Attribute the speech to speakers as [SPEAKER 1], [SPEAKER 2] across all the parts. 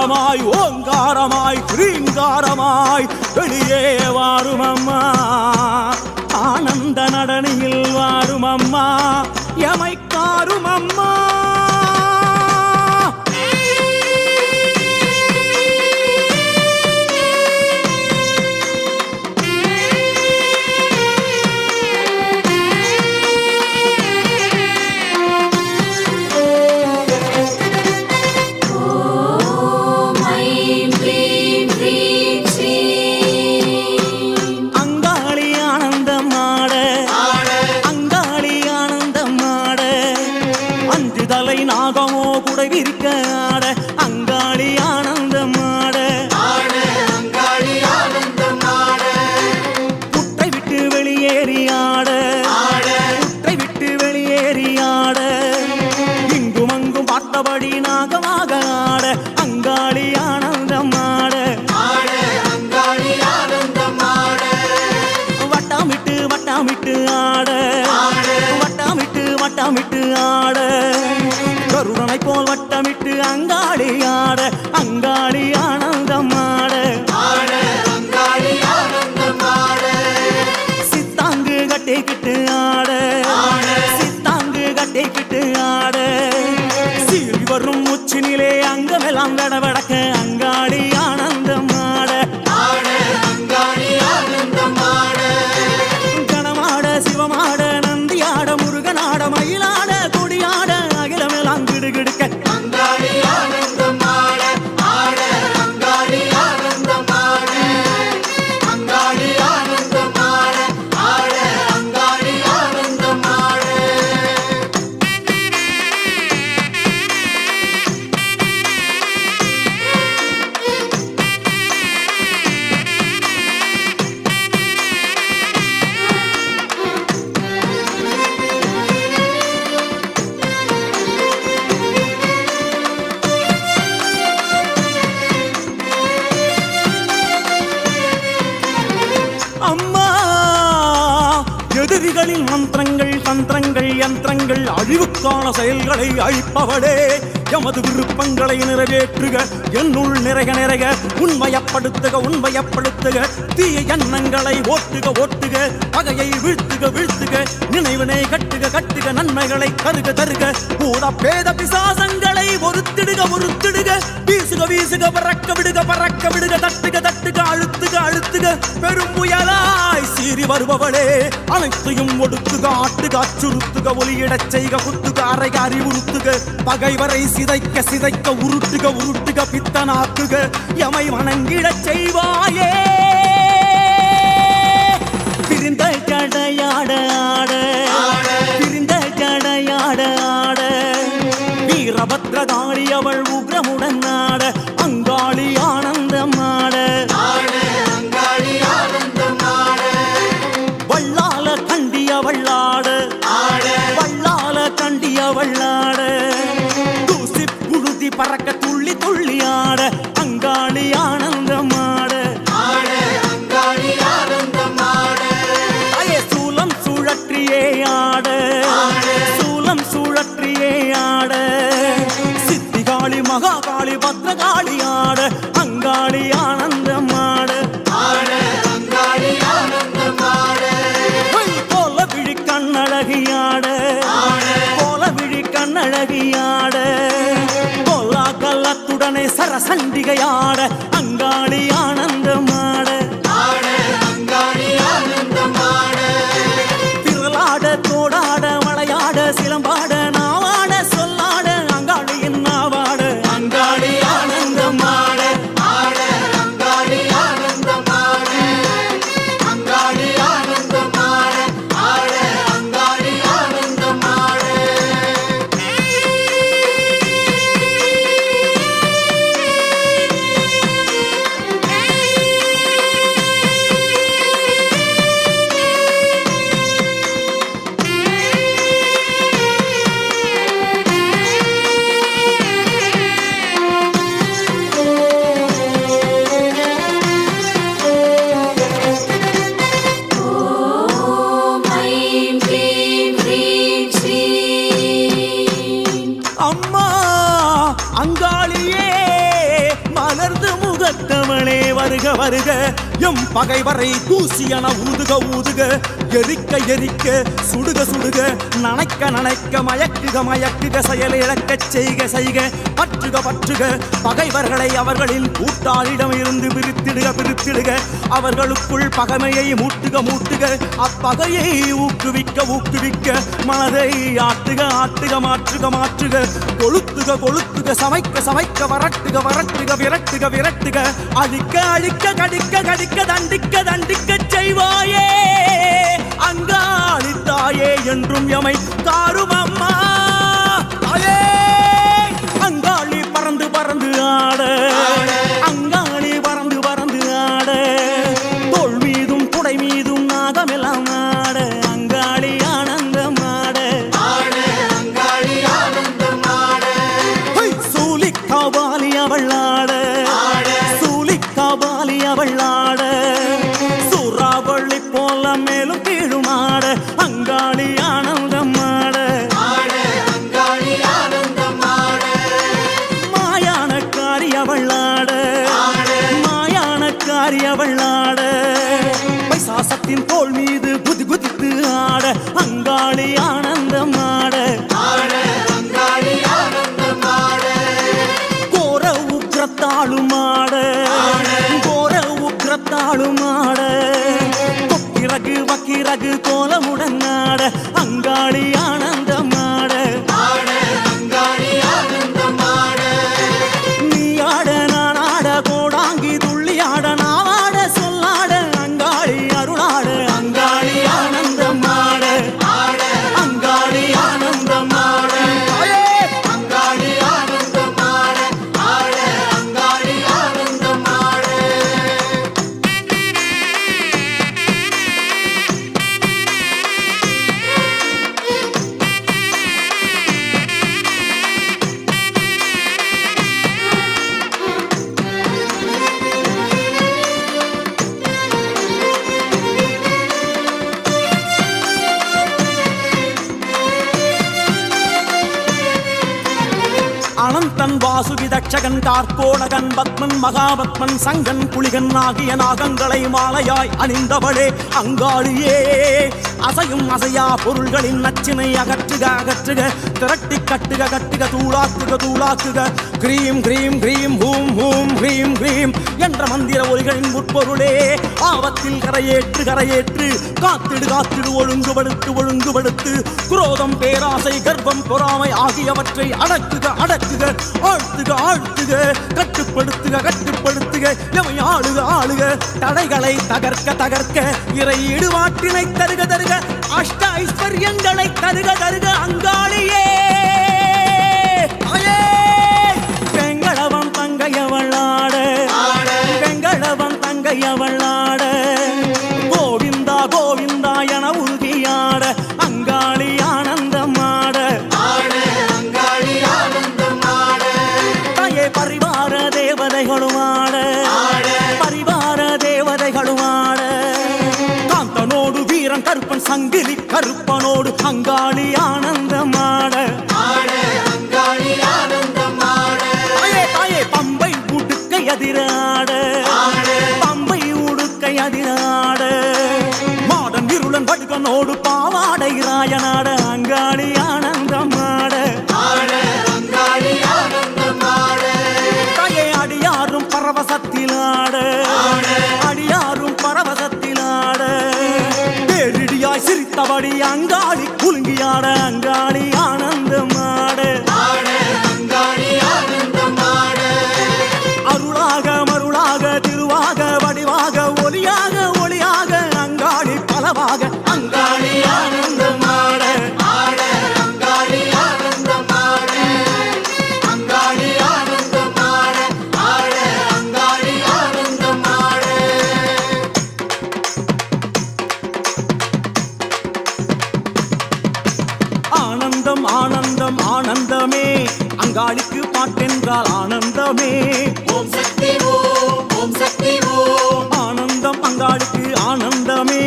[SPEAKER 1] ஓங்காரமாய் ஓங்காரமாய் கிரீங்காரமாய் வெளியே வாரும் அம்மா ஆனந்த நடனியில் வாரும் அம்மா எமைக்காரும் அம்மா ஆட கருணனை போல் வட்டமிட்டு அங்காளி ஆட அங்காளி ஆனந்தம் ஆட. சித்தாங்கு கட்டிக்கிட்டு ஆட. சித்தாங்கு கட்டிக்கிட்டு ஆட. சீறி வரும் உச்சினிலே அங்கமெல்லாம் விடவடக்க எதிரிகளின் மந்திரங்கள் தந்திரங்கள் யந்திரங்கள் அழிவுக்கான செயல்களை அழிப்பவளே. எமது விருப்பங்களை நிறைவேற்றுக என்னுள் நிறைக நிறைய உண்மையப்படுத்துக உண்மையப்படுத்துக. தீய எண்ணங்களை ஓட்டுக ஓட்டுக. பகையை வீழ்த்துக வீழ்த்துக. நினைவினை கட்டுக கட்டுக. நன்மைகளை தருக தருக. பூத பேத பிசாசங்களை ஒருத்திடுக ஒருத்திடுக. வீசுக வீசுக பறக்க விடுக பறக்க விடுக தட்டு வருபவளே அனைத்தையும் ஒடுத்துக ஆட்டுக அச்சுறுத்துக ஒலியிடச் செய்க குத்துக அறை அறிவுறுத்துக. பகைவரை சிதைக்க சிதைக்க உருட்டுக உருட்டுக பித்தனாக்குக. எமை வணங்கிடச் செய்வாயே. பிரிந்த கடையாட ஆட. பிரிந்த கடையாட ஆட. வீரபத்ரதாரி அவள் உக்ரமுடன் ஆட. சண்டிகையாட வருக. எம் பகைவரை தூசியன ஊதுக ஊதுக. எரிக்க எரிக்க சுடுக சுடுக. நனைக்க நனைக்க மயக்குக மயக்குக. செயலிழக்கச் செய்க செய்க. பற்றுக பற்றுக. பகைவர்களை அவர்களின் கூட்டாளிடம் இருந்து பிரித்திடுக பிரித்திடுக. அவர்களுக்குள் பகைமையை மூட்டுக மூட்டுக. அப்பகையை ஊக்குவிக்க ஊக்குவிக்க. மனதை ஆட்டுக ஆட்டுக மாற்றுக மாற்றுக. கொளுத்துக கொளுத்துக சமைக்க சமைக்க வரட்டுக வரட்டுக விரட்டுக விரட்டுக. அழிக்க அழிக்க கடிக்க கடிக்க தண்டிக்க தண்டிக்க செய்வாயே. அங்காளித்தாயே என்றும் எமை அவள் ஆட கார்கோடகன் பத்மன் மகாபத்மன் சங்கன் புலிகன் ஆகிய நாகங்களை மாலையாய் அணிந்தவளே அங்காளியே. அசையும் அசையா பொருள்களின் நச்சினை அகற்றுக அகற்றுக திரட்டி கட்டுக கட்டுக தூளாக்குக தூளாக்குக. கிரீம் கிரீம் கிரீம் ஹூம் ஹூம் கிரீம் கிரீம் என்ற மந்திர ஒலிகளின் உட்பொருளே ஆபத்தில் கரையேற்று கரையேற்று காத்திடு காத்திடு ஒழுங்குபடுத்து ஒழுங்குபடுத்து. குரோதம் பேராசை கர்ப்பம் பொறாமை ஆகியவற்றை அடக்குக அடக்குக ஆழ்த்துக ஆழ்த்துக. கட்டுப்படுத்துக கட்டுப்படுத்துக எவை ஆளுக. ஆளுக தடைகளை தகர்க்க தகர்க்க இறை இடுவாட்டினை தருக தருக. அஷ்ட ஐஸ்வர்யங்களை தருக தருக அங்காளியே. வெங்கடவன் தங்கையவளாட கோவிந்தா கோவிந்தா என உறுதியாட அங்காளி ஆனந்தமாட. தாயே பரிவார தேவதைகளும் ஆட. பரிவார தேவதைகளும் ஆட. காந்தனோடு வீரன் கருப்பன் சங்கிலி கருப்பனோடு அங்காளி ஆனந்தமாட. தாயே தாயே அங்காளி ஆனந்தமாட அங்காளிக்கு பாட்டென்றால் ஆனந்தமே.
[SPEAKER 2] ஓம் சக்தி ஓம் சக்தி
[SPEAKER 1] ஆனந்தம் அங்காளுக்கு ஆனந்தமே.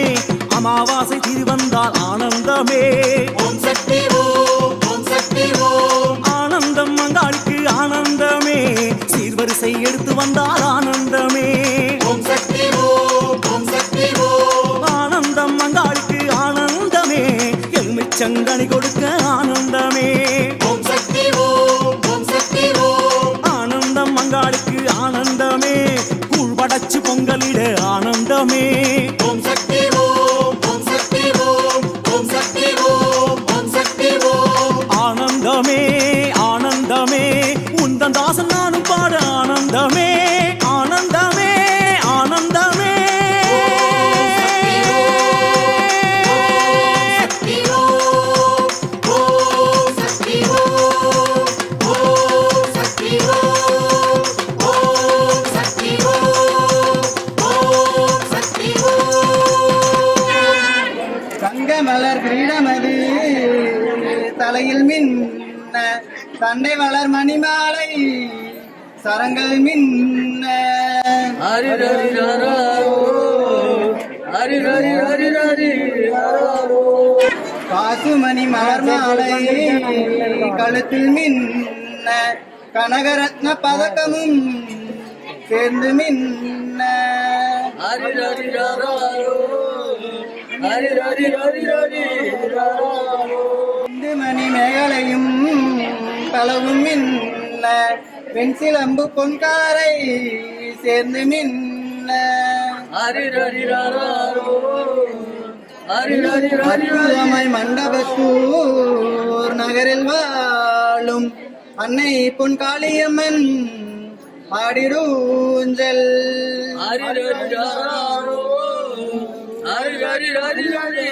[SPEAKER 1] அமாவாசை திருவந்தால் ஆனந்தமே.
[SPEAKER 2] ஓம் சக்தி ஓம் சக்தி ஓம்
[SPEAKER 1] ஆனந்த காசை எடுத்து வந்தால் ஆனந்தமே.
[SPEAKER 2] ஓம் சக்தி ஓம் சக்தி
[SPEAKER 1] ஆனந்தம் அங்காளுக்கு ஆனந்தமே. எலுமிச்சங்கனி கொடுக்க ஆனந்தமே.
[SPEAKER 3] தலையில் மின்ன தண்டை வளர் மணிமாலை சரங்கள் மின்ன காசுமணி மலர் மாலை கழுத்தில் மின்ன கனகரத்ன பதக்கமும் சேர்ந்து மின்ன இந்து மணி மேகலையும் பலவும் மின்ன. வெண்சிலம்பு பொன்காரை சேர்ந்து மின்ன. அருளமை மண்டபத்தூர் நகரில் வாழும் அன்னை பொன் காளியம்மன் ஆடிரூஞ்சல்
[SPEAKER 4] அருள் அருள் அருள் அருள் அருள் ஹரி ஹரி